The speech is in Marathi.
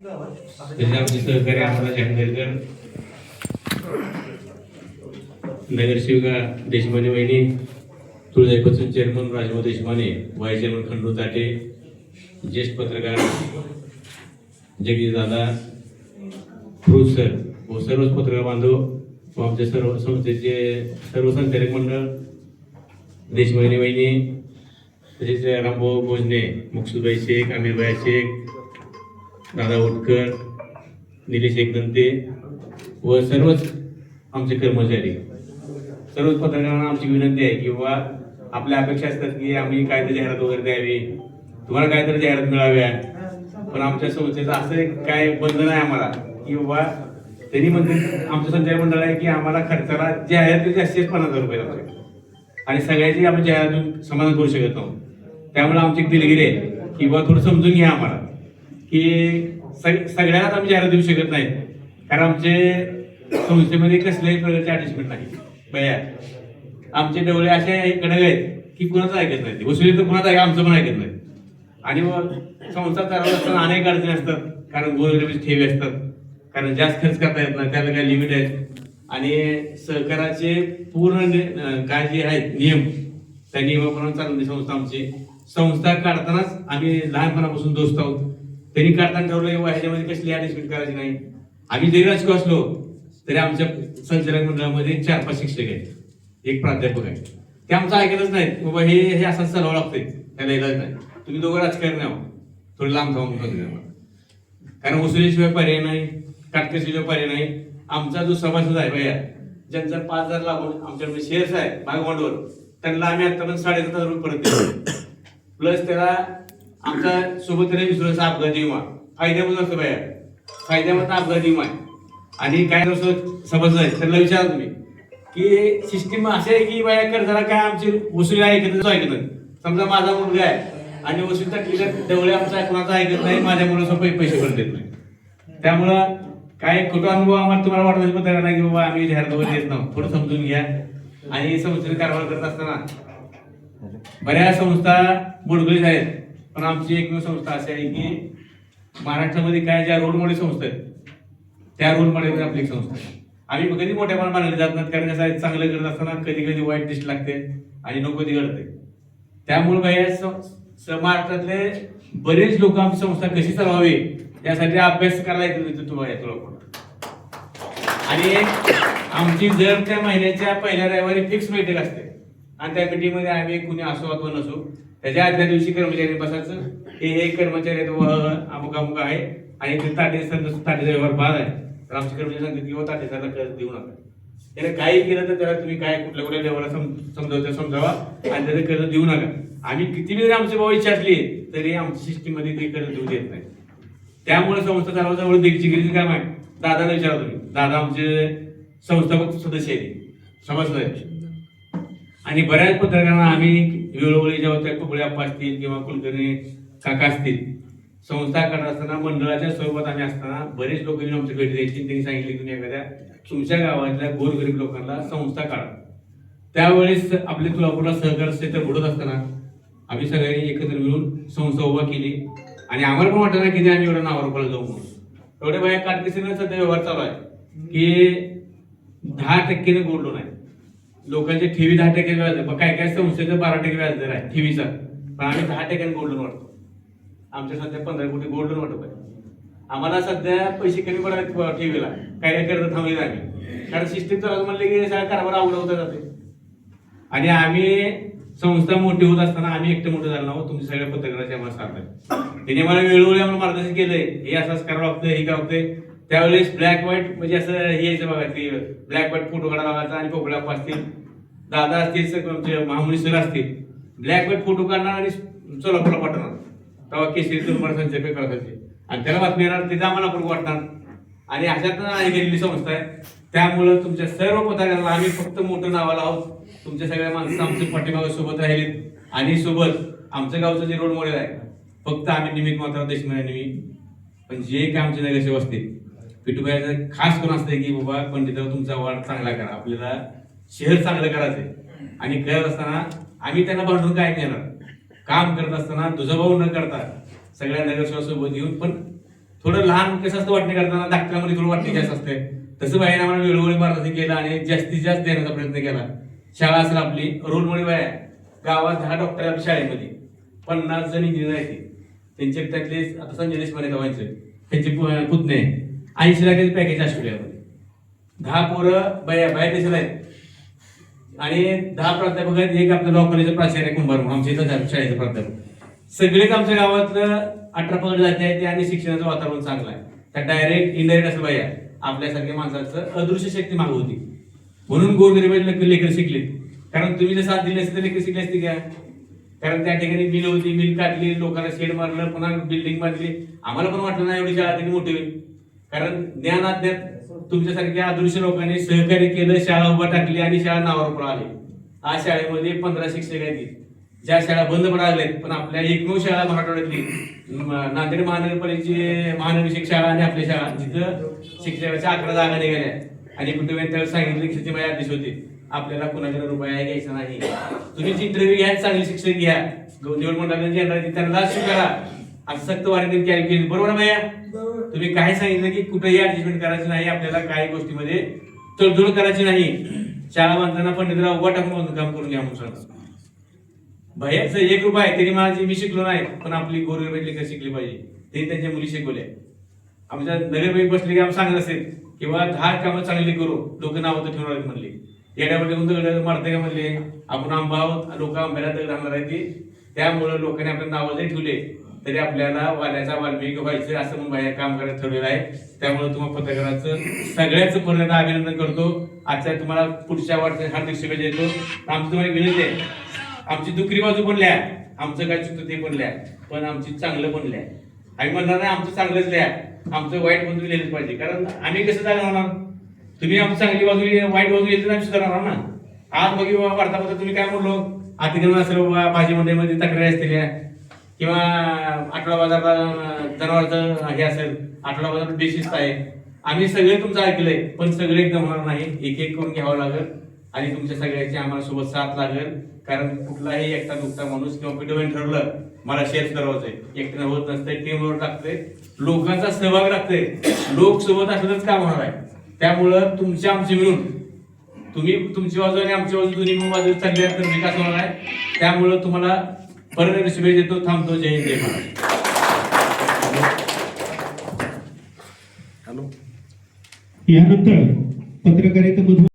त्याचे आमचे सहकारी आम्हाला जानकरकर नगरसेविका देशमाने वहिनी तुळजाईपासून chairman Rajbhau Deshmane vice chairman Khandu Tate ज्येष्ठ पत्रकार जगदीश दादा फ्रूट सर व सर्वच पत्रकार बांधव व आमच्या सर्व संस्थेचे सर्व संचालक मंडळ देशमाने वहिनी तसेच रामभाऊ भोजने मुक्सुदबाई शेख आमिरबाई शेख दादा उटकर निलेश एकदंते व सर्वच आमचे कर्मचारी. सर्वच पत्रकारांना आमची विनंती आहे की आपल्या अपेक्षा असतात की आम्ही काहीतरी जाहिरात वगैरे द्यावी. तुम्हाला काहीतरी जाहिरात मिळाव्या पण आमच्या संस्थेचं असं एक काय बंधन आहे आम्हाला की बाबा त्यांनी म्हणजे आमचं संचालक मंडळ आहे की आम्हाला खर्चाला जाहिरात जास्तीत पन्नास हजार रुपये लागते आणि सगळ्याची आम्ही जाहिरातून समाधान करू शकत नाही. त्यामुळे आमची एक दिलगिरी आहे की थोडं समजून घ्या आम्हाला. की सग सगळ्यांनाच आम्ही जाहिरात देऊ शकत नाही. कारण आमचे संस्थेमध्ये कसल्याही प्रकारचे अटॅचमेंट नाही. बया आमचे डोळे असे कडक आहेत की कुणाचं ऐकत नाही. वसुली तर कुणाचं ऐक आमचं पण ऐकत नाही. आणि मग संस्था चालवत असताना अनेक अडचणी असतात. कारण गोरगरीबी ठेवी असतात. कारण जास्त खर्च करता येत नाही. त्याला काय लिमिट आहेत आणि सहकाराचे पूर्ण काय जे आहेत नियम त्या नियमाप्रमाणे चालवली संस्था आमची. संस्था काढतानाच आम्ही लहानपणापासून दोस्त आहोत. त्यांनी काढताना ठरवलं की ह्याच्यामध्ये कसली ऍडजस्टमेंट करायची नाही. आम्ही जरी राजकीय असलो तरी आमच्या संचालक मंडळामध्ये चार पाच शिक्षक आहेत. एक प्राध्यापक आहे. ते आमचं ऐकतच नाहीत. बाबा हे हे असं चालवावं लागतंय. त्याला इलाज नाही. तुम्ही दोघं राजकारणी आहो थोडं लांब जाऊन कारण वसुलीशिवाय पर्याय नाही काटकशीशिवाय पर्याय नाही. आमचा जो सभासद आहे भैया ज्यांचा पाच हजार लागून आमच्याकडे शेअर्स आहे भागवंडवर त्यांना आम्ही आतापर्यंत साडेसात हजार रुपये परत प्लस त्याला आमचा सोबत विश्वास अपघाती विमा फायद्यामध्ये असतो बाया. फायद्यामध्ये अपघाती विमा आहे. आणि काय असं समजलं आहे त्यांना विचारा तुम्ही. की सिस्टीम असे आहे की बाया कर्जाला काय आमची वसुली ऐकत ऐकत समजा माझा मुलगा आहे आणि वसुली टाकलेल्या डवळे आमचा कुणाचा ऐकत नाही माझ्या मुलाचा पैसे भरत देत नाही. त्यामुळं काय खोटा अनुभव आम्हाला तुम्हाला वाटत असेल पण नाही की बाबा आम्ही जाहिरात वगैरे देत नाही. थोडं समजून घ्या. आणि संस्थेने कारभार करत असताना बऱ्याच संस्था बुडगुळीत आहेत. पण आमची एकमेव संस्था अशी आहे की महाराष्ट्रामध्ये काय ज्या रोल मॉडेल संस्था आहेत त्या रोल आपली एक संस्था आहे. आम्ही कधी मोठ्या प्रमाणात मानले जात नाही कारण कसं आहे चांगलं करत असताना कधी कधी वाईट दिसत लागते आणि नको ती घडते. त्यामुळे बाई महाराष्ट्रातले बरेच लोक आमची संस्था कशी चालवावी यासाठी अभ्यास करायला येतो तुम्हाला तुला आणि आमची जर त्या महिन्याच्या पहिल्या रविवारी फिक्स बैठक असते. आणि त्या मीटिंगमध्ये आम्ही कुणी असो अथवा नसो त्याच्या आदल्या दिवशी कर्मचारी बसायचं. हे हे कर्मचारी आहेत अमुक अमुक आहे. आणि ते ताटे ताटेचा व्यवहार बाद आहे. तर आमचे कर्मचारी सांगतात की "हो, ताटे सरला कर्ज देऊ नका. त्याने काही केलं तर त्याला तुम्ही काय कुठल्या कुठल्या लेवलला समजावता समजावा. आणि त्याचं कर्ज देऊ नका. आम्ही किती वेळ आमची बाबा इच्छा असली तरी आमच्या सिस्टीममध्ये ते कर्ज देऊ देत नाही. त्यामुळे संस्था चालवायचं देखील काम आहे. दादाला विचारा तुम्ही. दादा आमचे संस्थापक सदस्य आहेत. समजलं आणि बऱ्याच पत्रकारांना आम्ही वेळोवेळी जेव्हा त्या कुबळे अप्पा असतील किंवा कुलकर्णी काका असतील संस्था करत असताना मंडळाच्या स्वरूपात आम्ही असताना बरेच लोक येऊन आमच्या भेट द्यायची त्यांनी सांगितले की तुम्ही एखाद्या तुमच्या गावातल्या गोरगरीब लोकांना संस्था काढा. त्यावेळेस आपले तुळापूरला सहकार क्षेत्र घडत असताना आम्ही सगळ्यांनी एकत्र मिळून संस्था उभा केली. आणि आम्हाला पण वाटत नाही की आम्ही एवढं नावारूपाला जाऊ म्हणून. एवढे बाया काटकेसीने सध्या व्यवहार चालू आहे की दहा टक्केने गोल्ड लोन आहे. लोकांचे ठेवी दहा टक्के व्याज आहे. काय काय संस्थेचं बारा टक्के व्याज दर आहे ठेवीचा. पण आम्ही दहा टक्क्याने गोल्ड लोन वाटतो. आमच्या सध्या पंधरा कोटी गोल्ड लोन वाटत आहे. आम्हाला सध्या पैसे कमी पडायला ठेवीला. काय काय करत थांबले आम्ही कारण सिस्टीम चालू म्हणले की सगळ्या कारभार आवड होता जाते. आणि आम्ही संस्था मोठी होत असताना आम्ही एकटे मोठे झालो आहोत तुमच्या सगळ्या पत्रकारांचे आम्हाला साथ त्याने मला वेळोवेळी आम्हाला मार्गदर्शन केलंय. हे असंच करावं लागतंय हे करावं लागतंय. त्यावेळेस ब्लॅक व्हाईट म्हणजे असं हे यायचं बघा की ब्लॅक व्हाईट फोटो काढायला लागायचा आणि पोकळ्या असतील. दादा असतील सर आमचे असतील. ब्लॅक व्हाईट फोटो काढणार आणि सोलापूरला पाठवणार. तेव्हा केसरी तुम्हाला संचय पेपर असायचे आणि त्याला बातमी येणार ते आम्हाला पण वाटणार. आणि अशात आहे गेलेली संस्था आहे. त्यामुळं तुमच्या सर्व पथकाला आम्ही फक्त मोठं नावाला आहोत. तुमच्या सगळ्या माणसं आमच्या पाठीमागे सोबत राहिलेत आणि सोबत आमचं गावचं जे रोड मॉडेल आहे फक्त आम्ही निमित्त मात्र देशमुख निमित्त पण जे काय आमचे नगरसेवक असतील पिटूबाईचं खास कोण असतंय की बाबा पंडितराव तुमचा वाढ चांगला करा. आपल्याला शहर चांगलं करायचंय. आणि करत असताना आम्ही त्यांना भांडून काय घेणार काम करत असताना तुझा भाऊ न करता सगळ्या नगरसेवासोबत येऊन पण थोडं लहान कसं असतं वाटणी करताना धाकट्यामध्ये थोडं वाटणी जास्त असते. तसं बाईने आम्हाला वेळोवेळी मार्गदर्शन केलं आणि जास्तीत जास्त देण्याचा प्रयत्न केला. शाळा असेल आपली रोडमुळे बाया गावात दहा डॉक्टर आहेत शाळेमध्ये. पन्नास जण इंजिनियर आहेत. त्यांचे त्यातले आता संजय देशपांडे गावांचे त्यांचे पुतणे ऐंशी लाखाचे पॅकेज ऑस्ट्रेलियामध्ये दहा पोरं बाया बाहेर देशात आहेत आणि दहा प्राध्यापक आहेत एक आपल्या लॉ प्राचार्य कुंभार म्हणून आमच्या इथं शाळेचं शाळेचे प्राध्यापक. सगळेच आमच्या गावातलं अठरा पगड जाते आहे ते आणि शिक्षणाचं वातावरण चांगलं आहे. त्या डायरेक्ट इनडायरेक्ट असं बाया आपल्यासारख्या माणसाचं अदृश्य शक्ती माग होती. म्हणून गोरगरीबाचे लेकर शिकले कारण तुम्ही जर साथ दिली असते तर लेकर शिकले असते का? कारण त्या ठिकाणी मिल होती मिल काढली लोकांना शेड मारलं पुन्हा बिल्डिंग बांधली. आम्हाला पण वाटलं ना एवढी शाळा त्यांनी मोठी होईल. कारण ज्ञान अज्ञात तुमच्यासारख्या अदृश्य लोकांनी सहकार्य केलं शाळा उभा टाकली आणि शाळा नावावर पळाली आली. आज शाळेमध्ये पंधरा शिक्षक आहेत. ज्या शाळा बंद पडायला पण आपल्या एकमेव शाळा मराठवाड्यातली नांदेड महानगरपालिकेची महानगरशिक शाळा आणि आपल्या शाळा. जिथं शिक्षकाच्या अकरा जागा निघाल्या. आणि कुठे त्यावेळी सांगितलं की त्याची माझ्या आदेश होते. आपल्याला कुणाकडे रुपया घ्यायचा नाही. तुम्ही इंटरव्ह्यू घ्या चांगले शिक्षक घ्या. निवड मंडळाने जे त्यांना स्वीकारा. असं सक्त वारीने केली बरोबर ना भैया? तुम्ही काय सांगितलं की कुठेही ऍडजस्टमेंट करायची नाही आपल्याला काही गोष्टीमध्ये तडजोड करायची नाही. शाळा बांधताना पंडितला उभा टाकून काम करून घ्या म्हणून सांगतात एक रुपये आहे तरी माझी मी शिकलो नाही पण आपली गोरगरीब कशी शिकली पाहिजे? ते त्यांच्या मुली शिकवल्या आमच्या नगरबाई बसले की आम्ही सांगत असेल किंवा दहा कामं चांगली करू लोक नावं तर ठेवणार म्हणले. येड्यामध्ये कोणतं दगड मारते का म्हणले? आपण आंबा आहोत लोक आंब्याला दगड आणणार आहे ते त्यामुळे लोकांनी आपल्या नावं जरी ठेवले. तरी आपल्याला वाल्याचा वाल्मिक व्हायचं असं बाहेर काम करायचं ठरलेलं आहे. त्यामुळे तुम्हाला पत्रकाराचं सगळ्याच पूर्ण अभिनंदन करतो. आजच्या तुम्हाला पुढच्या वाटच्या हार्दिक शुभेच्छा देतो. आमची तुम्हाला विनंती आहे. आमची दुखरी बाजू पण लिहा. आमचं काय चुकतं ते पण लिहा. पण आमची चांगलं पण लिहा. आम्ही म्हणणार नाही आमचं चांगलंच लिहा. आमचं वाईट बाजू लिहिलंच पाहिजे. कारण आम्ही कसं जाणार होणार तुम्ही आमची चांगली बाजू वाईट बाजू येते तर आम्ही सुधारणार ना? आज मग वार्तापत्र तुम्ही काय म्हणलो अतिक्रमण असेल बाबा भाजी मंडईमध्ये तक्रारी असतील किंवा आठवडा बाजारला जनावरचं हे असेल आठवडा बाजार बेशिस्त आहे. आम्ही सगळे तुमचं ऐकलंय पण सगळे एकदम होणार नाही. एक एक करून घ्यावं लागेल. आणि तुमच्या सगळ्याची आम्हाला सोबत साथ लागेल. कारण कुठलाही एकटा दुखता माणूस किंवा पिढीवर ठरलं मला शेअर करायचंय एकट्यानं होत नसतंय टीमवर टाकते लोकांचा सहभाग लागतंय लोक सोबत असलंच काम होणार आहे. त्यामुळं तुमची आमची मिळून तुम्ही तुमची बाजू आणि आमची बाजू दोन्ही बाजू चालली आहे तर विकास होणार आहे. त्यामुळं तुम्हाला परत शुभेच्छा देतो थांबतो जय हिंद जय महाराष्ट्र यानंतर पत्रकारितेमधून